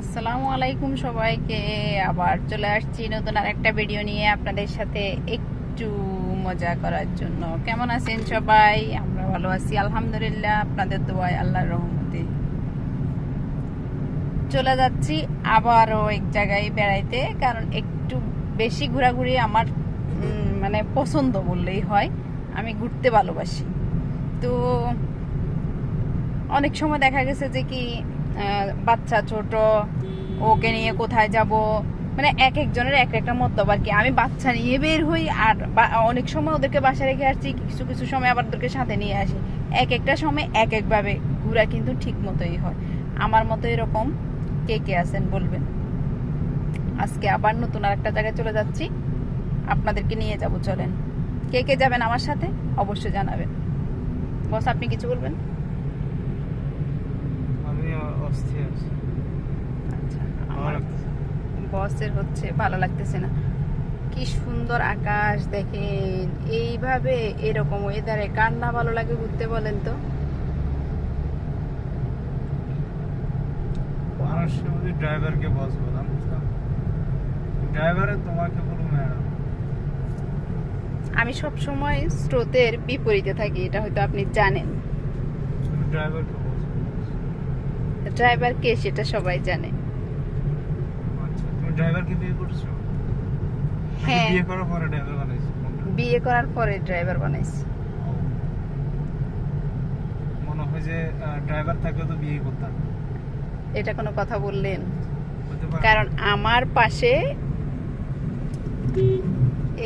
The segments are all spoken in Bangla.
আসসালামু আলাইকুম সবাইকে। আবার চলে আসছি নতুন আর একটা ভিডিও নিয়ে আপনাদের সাথে একটু মজা করার জন্য। কেমন আছেন সবাই? আমরা ভালো আছি, আলহামদুলিল্লাহ। আপনাদের দোয়ায় আল্লাহর রহমতে। চলে যাচ্ছি আবারও এক জায়গায় বেড়াইতে, কারণ একটু বেশি ঘোরাঘুরি আমার মানে পছন্দ বললেই হয়। আমি ঘুরতে ভালোবাসি। তো অনেক সময় দেখা গেছে যে কি বাচ্চা ছোট, ওকে নিয়ে কোথায় যাব? মানে এক একজনের এক একটা মতলব আর কি। আমি বাচ্চা নিয়ে বের হই আর অনেক সময় ওদেরকে বাসায় রেখে আসছি, কিছু কিছু সময় আবার ওদেরকে সাথে নিয়ে আসি। এক একটা সময় এক একভাবে ঘোরা কিন্তু ঠিক মতোই হয়। আমার মতো এরকম কে কে আছেন বলবেন? আজকে আবার নতুন আর একটা জায়গায় চলে যাচ্ছি। আপনাদেরকে নিয়ে যাব, চলেন। কে কে যাবেন আমার সাথে? অবশ্যই জানাবেন। বস, আপনি কিছু বলবেন? অস্থির আচ্ছা আমার বসের হচ্ছে ভালো লাগতেছে না। কি সুন্দর আকাশ দেখেন এইভাবে এরকম ওয়েদারে কার না ভালো লাগে ঘুরতে বলেন তো? ড্রাইভারকে বস বললাম বুঝলাম ড্রাইভারে তোমাকে বলব ম্যাডাম আমি সব সময় স্রোতের বিপরীতে থাকি এটা হয়তো আপনি জানেন। ড্রাইভারকে ড্রাইভার কে সেটা সবাই জানে। হ্যাঁ। বিয়ে করার পরে ড্রাইভার বানাইছো? কোনটা? বিয়ে করার পরে ড্রাইভার বানাইছি। মনে হয় যে ড্রাইভার থাকলে তো বিয়ে করতাম। এটা কোনো কথা বললেন? কারণ আমার পাশে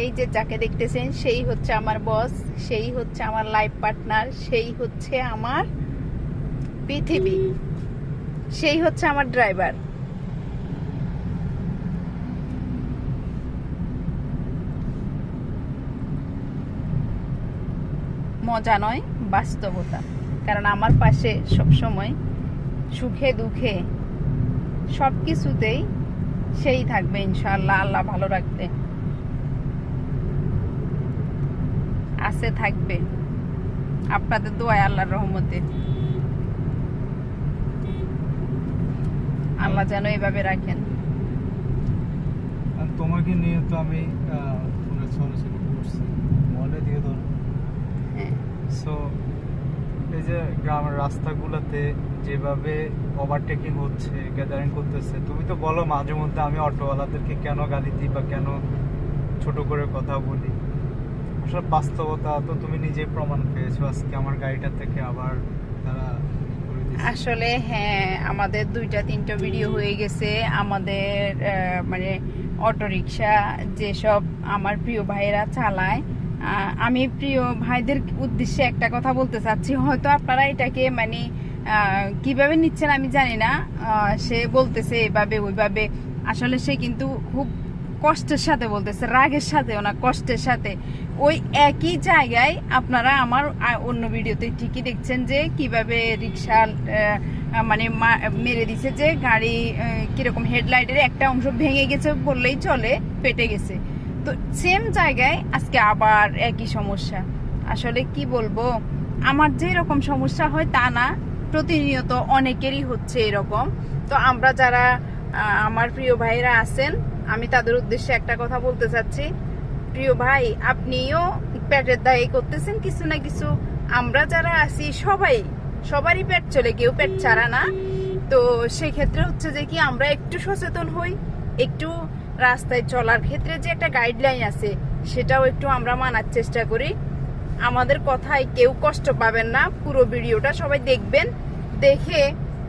এই যে যাকে দেখতেছেন সেই হচ্ছে আমার বস সেই হচ্ছে আমার লাইফ পার্টনার সেই হচ্ছে আমার পৃথিবী। সেই হচ্ছে আমার ড্রাইভার। মজা নয়, বাস্তবতা। কারণ আমার পাশে সবসময় সুখে দুঃখে সব কিছুতেই সেই থাকবে ইনশাআল্লাহ, আল্লাহ ভালো রাখবে। আছে থাকবে। আপনাদের দোয়ায় আল্লাহর রহমতে। আল্লাহ যেন এভাবে রাখেন। তোমাকে নিয়ে তো আমি পুরো চলাচল করছি। মলে দিয়ে ধরো। হ্যাঁ। সো এই যে গ্রামের রাস্তাগুলোতে যেভাবে ওভারটেকিং হচ্ছে গ্যাদারিং করতেছে তুমি তো বলো মাঝে মধ্যে আমি অটোওয়ালাদেরকে কেন গালি দিই বা কেন ছোট করে কথা বলি? আসলে বাস্তবতা তো তুমি নিজেই প্রমাণ পেয়েছ। আজকে আমার গাড়িটা থেকে আবার তারা। আসলে হ্যাঁ আমাদের দুইটা তিনটা ভিডিও হয়ে গেছে। আমাদের মানে অটো রিক্সা যেসব আমার প্রিয় ভাইয়েরা চালায় আমি প্রিয় ভাইদের উদ্দেশ্যে একটা কথা বলতে চাচ্ছি। হয়তো আপনারা এটাকে মানে কীভাবে নিচ্ছেন আমি জানি না। সে বলতেছে এভাবে ওইভাবে। আসলে সে কিন্তু খুব কষ্টের সাথে বলতেছে, রাগের সাথেও না, কষ্টের সাথে। ওই একই জায়গায় আপনারা আমার অন্য ভিডিওতে ঠিকই দেখছেন যে কীভাবে রিক্সা মানে মেরে দিছে যে গাড়ি কীরকম হেডলাইটের একটা অংশ ভেঙে গেছে বললেই চলে পেটে গেছে। তো সেম জায়গায় আজকে আবার একই সমস্যা। আসলে কি বলব, আমার যে এরকম সমস্যা হয় তা না, প্রতিনিয়ত অনেকেরই হচ্ছে এরকম। তো আমরা যারা আমার প্রিয় ভাইরা আছেন আমি তাদের উদ্দেশ্যে একটা কথা বলতে চাচ্ছি। প্রিয় ভাই, আপনিও পেটের দায়ে করতেছেন কিছু না কিছু। আমরা যারা আছি, সবাই, সবারই পেট চলে, কেউ পেট ছাড়া না। তো সেই ক্ষেত্রে হচ্ছে যে কি, আমরা একটু সচেতন হই, একটু রাস্তায় চলার ক্ষেত্রে যে একটা গাইডলাইন আছে, সেটাও একটু আমরা মানার চেষ্টা করি। আমাদের কথায় কেউ কষ্ট পাবেন না, পুরো ভিডিওটা সবাই দেখবেন, দেখে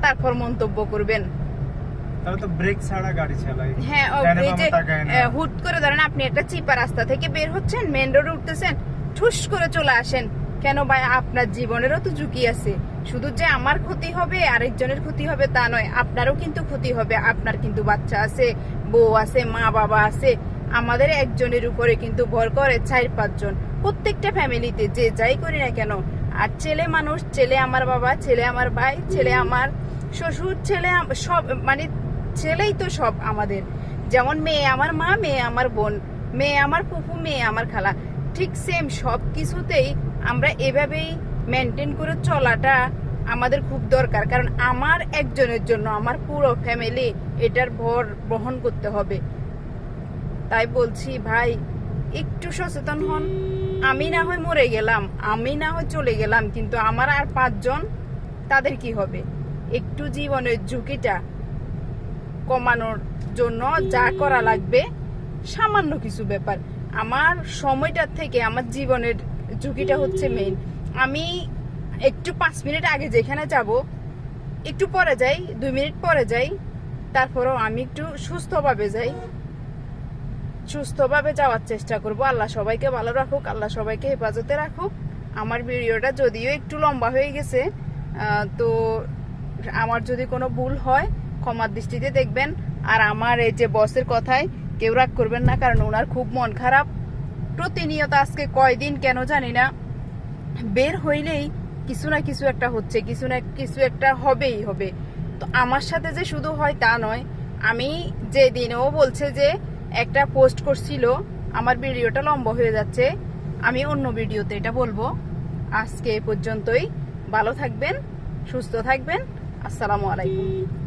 তারপর মন্তব্য করবেন। তারা তো ব্রেক ছাড়া গাড়ি চালায়। হ্যাঁ এই যে হুট করে ধরেন আপনি একটা চিপা রাস্তা থেকে বের হচ্ছেন মেন রোডে উঠতেছেন ঠুস করে চলে আসেন। কেন ভাই আপনার জীবনেরও তো ঝুঁকি আছে। শুধু যে আমার ক্ষতি হবে আরেকজনের ক্ষতি হবে তা নয় আপনারও কিন্তু ক্ষতি হবে আপনার কিন্তু বাচ্চা আছে বউ আছে মা বাবা আছে। আমাদের একজনের উপরে কিন্তু ভর করে চার পাঁচজন। প্রত্যেকটা ফ্যামিলিতে যে যাই করি না কেন আর ছেলে মানুষ ছেলে আমার বাবা ছেলে আমার ভাই ছেলে আমার শ্বশুর ছেলে সব মানে ছেলেই তো সব আমাদের। যেমন মেয়ে আমার মা, মেয়ে আমার বোন, মেয়ে আমার ফুফু, মেয়ে আমার খালা। ঠিক সেম সব কিছুতেই আমরা এভাবেই মেনটেন করে চলাটা আমাদের খুব দরকার। কারণ আমার একজনের জন্য, আমার পুরো ফ্যামিলি এটার ভর বহন করতে হবে। তাই বলছি, ভাই, একটু সচেতন হন। আমি না হয় মরে গেলাম, আমি না হয় চলে গেলাম, কিন্তু আমার আর পাঁচজন, তাদের কি হবে? একটু জীবনের ঝুঁকিটা কমানোর জন্য যা করা লাগবে, সামান্য কিছু ব্যাপার। আমার সময়টার থেকে আমার জীবনের ঝুঁকিটা হচ্ছে মেইন আমি একটু পাঁচ মিনিট আগে যেখানে যাব, একটু পরে যাই, দুই মিনিট পরে যাই, তারপরেও আমি একটু সুস্থভাবে যাই। সুস্থভাবে যাওয়ার চেষ্টা করব। আল্লাহ সবাইকে ভালো রাখুক, আল্লাহ সবাইকে হেফাজতে রাখুক। আমার ভিডিওটা যদিও একটু লম্বা হয়ে গেছে তো আমার যদি কোনো ভুল হয় ক্ষমার দৃষ্টিতে দেখবেন। আর আমার এই যে বসের কথায় কেউ রাগ করবেন না, কারণ ওনার খুব মন খারাপ। প্রতিনিয়ত আজকে কয়দিন কেন জানি না, বের হইলেই কিছু না কিছু একটা হচ্ছে, কিছু না কিছু একটা হবেই হবে। তো আমার সাথে যে শুধু হয় তা নয়, আমি যে দিনেও বলছে যে একটা পোস্ট করছিল, আমার ভিডিওটা লম্বা হয়ে যাচ্ছে, আমি অন্য ভিডিওতে এটা বলব। আজকে পর্যন্তই, ভালো থাকবেন, সুস্থ থাকবেন, আসসালামু আলাইকুম।